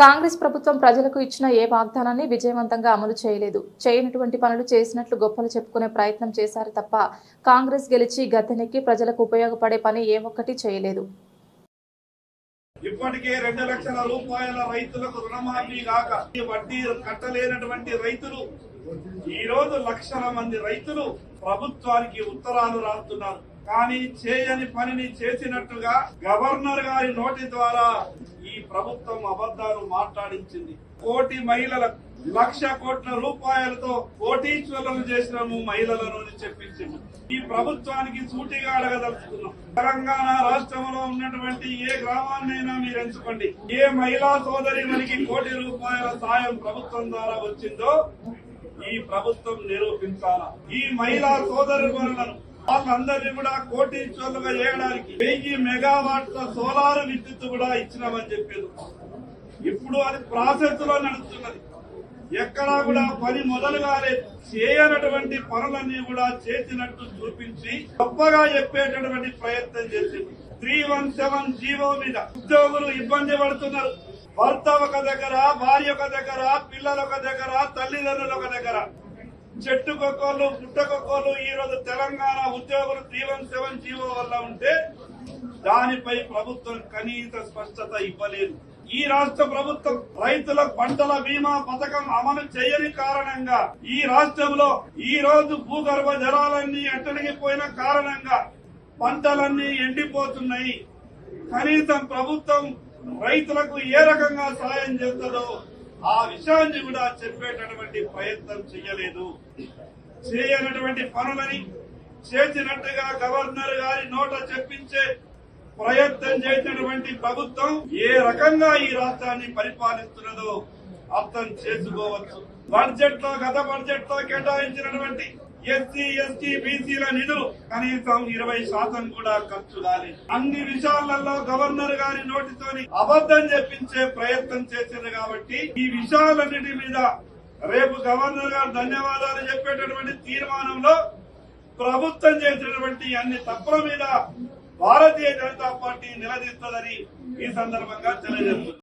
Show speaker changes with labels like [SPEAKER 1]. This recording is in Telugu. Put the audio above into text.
[SPEAKER 1] కాంగ్రెస్ ప్రభుత్వం ప్రజలకు ఇచ్చిన ఏ వాగ్దానాన్ని విజయవంతంగా అమలు చేయలేదు. చేయనటువంటి పనులు చేసినట్లు గొప్పలు చెప్పుకునే ప్రయత్నం చేశారు తప్ప కాంగ్రెస్ గెలిచి గద్దెనెక్కి ప్రజలకు ఉపయోగపడే పని ఏ ఒక్కటి చేయలేదు.
[SPEAKER 2] ఇప్పటికే రెండు లక్షల రూపాయల రైతులకు రుణమాఫీ కాక ఈ వడ్డీ కట్టలేనటువంటి రైతులు ఈ రోజు లక్షల మంది రైతులు ప్రభుత్వానికి ఉత్తరాలు రాస్తున్నారు. కానీ చేయని పనిని చేసినట్టుగా గవర్నర్ గారి నోటి ద్వారా ఈ ప్రభుత్వం అబద్దాలు మాట్లాడించింది. కోటి మహిళల లక్ష కోట్ల రూపాయలతో కోటీశ్వరులను చేసినాము మహిళలను అని చెప్పించింది. ఈ ప్రభుత్వానికి సూటిగా అడగదలుచుకున్నాం. తెలంగాణ రాష్ట్రంలో ఉన్నటువంటి ఏ గ్రామాన్నైనా మీరు ఎంచుకోండి. ఏ మహిళా సోదరి మనకి కోటి రూపాయల సాయం ప్రభుత్వం ద్వారా వచ్చిందో ఈ ప్రభుత్వం నిరూపించాలా? ఈ మహిళా సోదరి వలన వాళ్ళందరినీ కూడా కోటీశ్వరులుగా చేయడానికి వెయ్యి మెగావాట్ల సోలార్ విద్యుత్ కూడా ఇచ్చినామని చెప్పారు. ఇప్పుడు అది ప్రాసెస్లో నడుస్తున్నది. ఎక్కడా కూడా పని మొదలు కాలేదు చేయనటువంటి పనులన్నీ కూడా చేసినట్టు చూపించి గొప్పగా చెప్పేటటువంటి ప్రయత్నం చేసింది. త్రీ వన్ సెవెన్ జీవో మీద ఉద్యోగులు ఇబ్బంది పడుతున్నారు. భర్త ఒక దగ్గర భార్య ఒక దగ్గర పిల్లలు ఒక దగ్గర తల్లిదండ్రులు ఒక దగ్గర. చెట్టుకొక్కలు పుట్టకొక్కలు ఈ రోజు తెలంగాణ ఉద్యోగులు త్రీ సెవెన్ జీవో వల్ల ఉంటే దానిపై ప్రభుత్వం కనీస స్పష్టత ఇవ్వలేదు. ఈ రాష్ట్ర ప్రభుత్వం రైతుల పంటల బీమా పథకం అమలు చేయని కారణంగా ఈ రాష్ట్రంలో ఈ రోజు భూగర్భ జలాలన్నీ ఎట్టడిగిపోయిన కారణంగా పంటలన్నీ ఎండిపోతున్నాయి. కనీసం ప్రభుత్వం రైతులకు ఏ రకంగా సాయం చేస్తుందో ఆ విషయాన్ని కూడా చెప్పేటటువంటి ప్రయత్నం చేయలేదు చేయనటువంటి పనులని చేసినట్టుగా గవర్నర్ గారి నోట చెప్పించే ప్రయత్నం చేసినటువంటి ప్రభుత్వం ఏ రకంగా ఈ రాష్ట్రాన్ని పరిపాలిస్తున్నదో అర్థం చేసుకోవచ్చు. బడ్జెట్లో గత బడ్జెట్లో కేటాయించిన ఎస్సీ ఎస్టీ బీసీల నిధులు కనీసం ఇరవై శాతం కూడా ఖర్చు కాలేదు. అన్ని విషయాలలో గవర్నర్ గారి నోటితోని అబద్ధం చెప్పించే ప్రయత్నం చేసింది కాబట్టి ఈ విషయాలన్నిటి మీద రేపు గవర్నర్ గారు ధన్యవాదాలు చెప్పేటటువంటి తీర్మానంలో ప్రభుత్వం చేసినటువంటి అన్ని తప్పుల మీద భారతీయ జనతా పార్టీ నిలదీస్తుందని ఈ సందర్భంగా తెలియజేస్తుంది.